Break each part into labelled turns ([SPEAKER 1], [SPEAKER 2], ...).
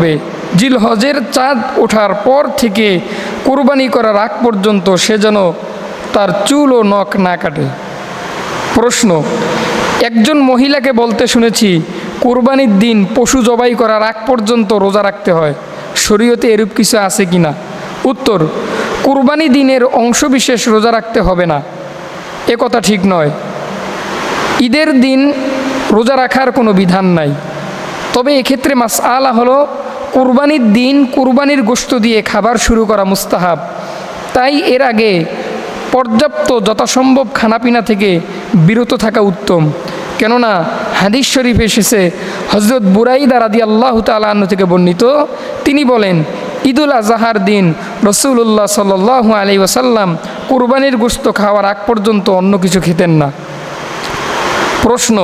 [SPEAKER 1] হবে। জিল হজের চাঁদ ওঠার পর থেকে কোরবানি করার আগ পর্যন্ত সে যেন তার চুল ও নখ না কাটে। প্রশ্ন, একজন মহিলাকে বলতে শুনেছি, কোরবানির দিন পশু জবাই করার আগ পর্যন্ত রোজা রাখতে হয়। শরীয়তে এরূপ কিছু আছে কি না? উত্তর, কোরবানি দিনের অংশবিশেষ রোজা রাখতে হবে না। এ কথা ঠিক নয়। ঈদের দিন রোজা রাখার কোনো বিধান নাই। তবে এক্ষেত্রে মাস আলা হলো কুরবানির দিন কুরবানির গোশত দিয়ে খাবার শুরু করা মুস্তাহাব। তাই এর আগে পর্যাপ্ত যথাসম্ভব খানাপিনা থেকে বিরত থাকা উত্তম। কেননা হাদিস শরীফ এসেছে হজরত বুরাইদা রাদি আল্লাহ তালাহ থেকে বর্ণিত। তিনি বলেন, ঈদুল আজহার দিন রসুল্লাহ সাল আলি ওসাল্লাম কুরবানির গোশত খাওয়ার আগ পর্যন্ত অন্য কিছু খেতেন না। প্রশ্ন,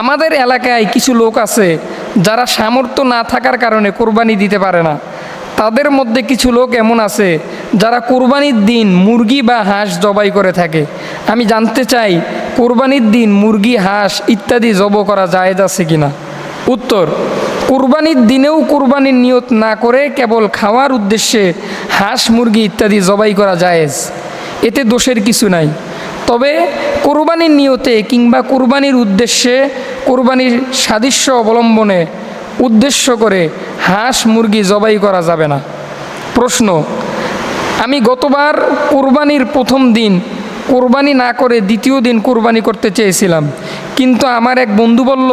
[SPEAKER 1] আমাদের এলাকায় কিছু লোক আছে যারা সামর্থ্য না থাকার কারণে কোরবানি দিতে পারে না। তাদের মধ্যে কিছু লোক এমন আছে, যারা কোরবানির দিন মুরগি বা হাঁস জবাই করে থাকে। আমি জানতে চাই, কোরবানির দিন মুরগি, হাঁস ইত্যাদি জব করা জায়েজ আছে কিনা? উত্তর, কোরবানির দিনেও কোরবানির নিয়ত না করে কেবল খাওয়ার উদ্দেশ্যে হাঁস, মুরগি ইত্যাদি জবাই করা জায়েজ। এতে দোষের কিছু নাই। তবে কোরবানির নিয়তে কিংবা কোরবানির উদ্দেশ্যে কোরবানির সাদৃশ্য অবলম্বনে উদ্দেশ্য করে হাঁস মুরগি জবাই করা যাবে না। প্রশ্ন, আমি গতবার কোরবানির প্রথম দিন কোরবানি না করে দ্বিতীয় দিন কোরবানি করতে চেয়েছিলাম, কিন্তু আমার এক বন্ধু বলল,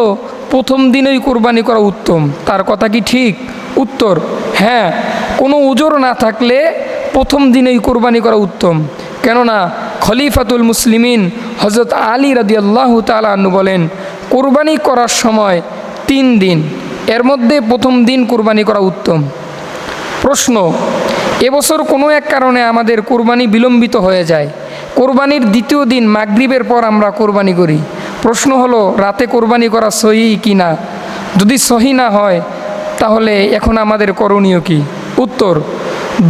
[SPEAKER 1] প্রথম দিনেই কোরবানি করা উত্তম। তার কথা কি ঠিক? উত্তর হ্যাঁ কোনো উজোর না থাকলে প্রথম দিনেই কোরবানি করা উত্তম। কেননা খলিফাতুল মুসলিমিন হজরত আলী রাদি আল্লাহ তালু বলেন, কোরবানি করার সময় তিন দিন, এর মধ্যে প্রথম দিন কোরবানি করা উত্তম। প্রশ্ন, এবছর কোনো এক কারণে আমাদের কোরবানি বিলম্বিত হয়ে যায়। কোরবানির দ্বিতীয় দিন মাগরিবের পর আমরা কোরবানি করি। প্রশ্ন হলো, রাতে কোরবানি করা সহি কি না? যদি সহি না হয়, তাহলে এখন আমাদের করণীয় কি? উত্তর,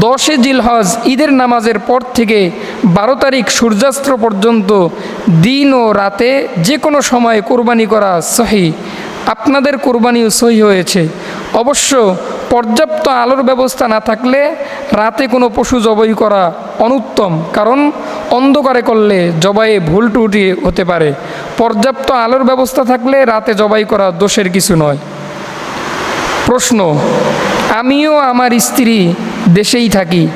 [SPEAKER 1] দশে জিলহজ ঈদের নামাজের পর থেকে বারো তারিখ সূর্যাস্ত পর্যন্ত দিন ও রাতে যে কোনো সময় কোরবানি করা সহি। আপনাদের কোরবানিও সহি হয়েছে। অবশ্য পর্যাপ্ত আলোর ব্যবস্থা না থাকলে রাতে কোনো পশু জবাই করা অনুত্তম, কারণ অন্ধকারে করলে জবাইয়ে ভুল টুটি হতে পারে। পর্যাপ্ত আলোর ব্যবস্থা থাকলে রাতে জবাই করা দোষের কিছু নয়। প্রশ্ন, আমিও আমার স্ত্রী দেশেই থাকি।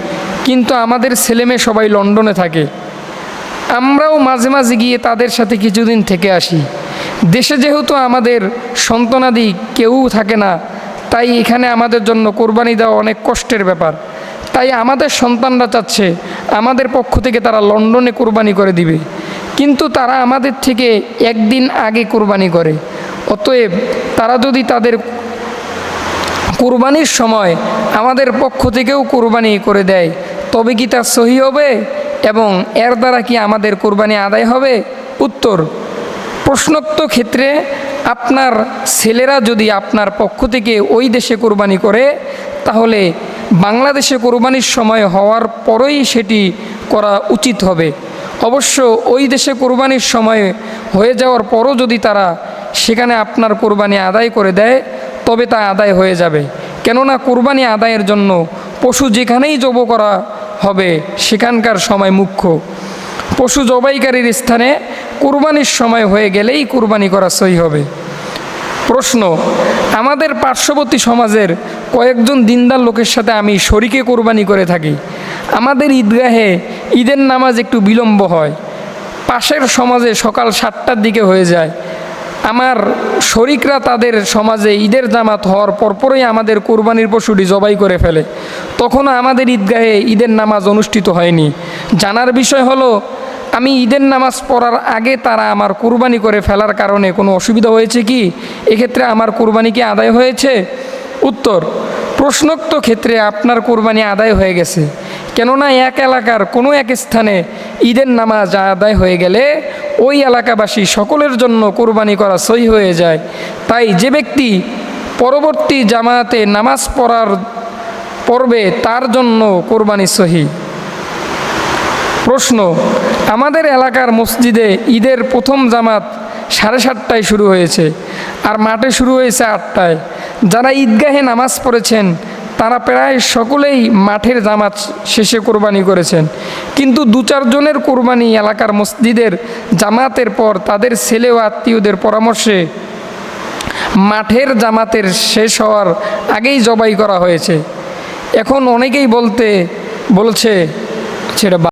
[SPEAKER 1] কিন্তু আমাদের ছেলেমেয়ে সবাই লন্ডনে থাকে। আমরাও মাঝে মাঝে গিয়ে তাদের সাথে কিছুদিন থেকে আসি। দেশে যেহেতু আমাদের সন্তানাদি কেউ থাকে না, তাই এখানে আমাদের জন্য কোরবানি দেওয়া অনেক কষ্টের ব্যাপার। তাই আমাদের সন্তানরা চাচ্ছে আমাদের পক্ষ থেকে তারা লন্ডনে কোরবানি করে দিবে। কিন্তু তারা আমাদের থেকে একদিন আগে কোরবানি করে। অতএব তারা যদি তাদের কোরবানির সময় আমাদের পক্ষ থেকেও কোরবানি করে দেয় তবে কি তা সহি হবে এবং এর দ্বারা কি আমাদের কোরবানি আদায় হবে? উত্তর প্রশ্নোক্ত ক্ষেত্রে আপনার ছেলেরা যদি আপনার পক্ষ থেকে ওই দেশে কোরবানি করে, তাহলে বাংলাদেশে কোরবানির সময় হওয়ার পরেই সেটি করা উচিত হবে। অবশ্য ওই দেশে কোরবানির সময় হয়ে যাওয়ার পরও যদি তারা সেখানে আপনার কোরবানি আদায় করে দেয়, তবে তা আদায় হয়ে যাবে। কেননা কোরবানি আদায়ের জন্য পশু যেখানেই জব করা হবে সেখানকার সময় মুখ্য। পশু জবাইকারীর স্থানে কোরবানির সময় হয়ে গেলেই কোরবানি করা সই হবে। প্রশ্ন, আমাদের পার্শ্ববর্তী সমাজের কয়েকজন দিনদার লোকের সাথে আমি শরিকে কোরবানি করে থাকি। আমাদের ঈদগাহে ঈদের নামাজ একটু বিলম্ব হয়। পাশের সমাজে সকাল সাতটার দিকে হয়ে যায়। আমার শরিকরা তাদের সমাজে ঈদের জামাত হওয়ার পরপরই আমাদের কোরবানির পশুটি জবাই করে ফেলে। তখনও আমাদের ঈদগাহে ঈদের নামাজ অনুষ্ঠিত হয়নি। জানার বিষয় হলো, আমি ঈদের নামাজ পড়ার আগে তারা আমার কোরবানি করে ফেলার কারণে কোনো অসুবিধা হয়েছে কি? এক্ষেত্রে আমার কোরবানি কি আদায় হয়েছে? উত্তর, প্রশ্নোক্ত ক্ষেত্রে আপনার কোরবানি আদায় হয়ে গেছে। কেননা এক এলাকার কোনো এক স্থানে ঈদের নামাজ আদায় হয়ে গেলে ওই এলাকাবাসী সকলের জন্য কোরবানি করা সই হয়ে যায়। তাই যে ব্যক্তি পরবর্তী জামাতে নামাজ পড়ার পড়বে তার জন্য কোরবানি সহি। প্রশ্ন, আমাদের এলাকার মসজিদে ঈদের প্রথম জামাত সাড়ে সাতটায় শুরু হয়েছে আর মাঠে শুরু হয়েছে আটটায়। যারা ঈদগাহে নামাজ পড়েছেন তারা প্রায় সকলেই মাঠের জামাত শেষে কোরবানি করেছেন। কিন্তু দু চারজনের কোরবানি এলাকার মসজিদের জামাতের পর তাদের ছেলে ও আত্মীয়দের পরামর্শে মাঠের জামাতের শেষ হওয়ার আগেই জবাই করা হয়েছে। এখন অনেকেই বলতে, বলছে, সেটা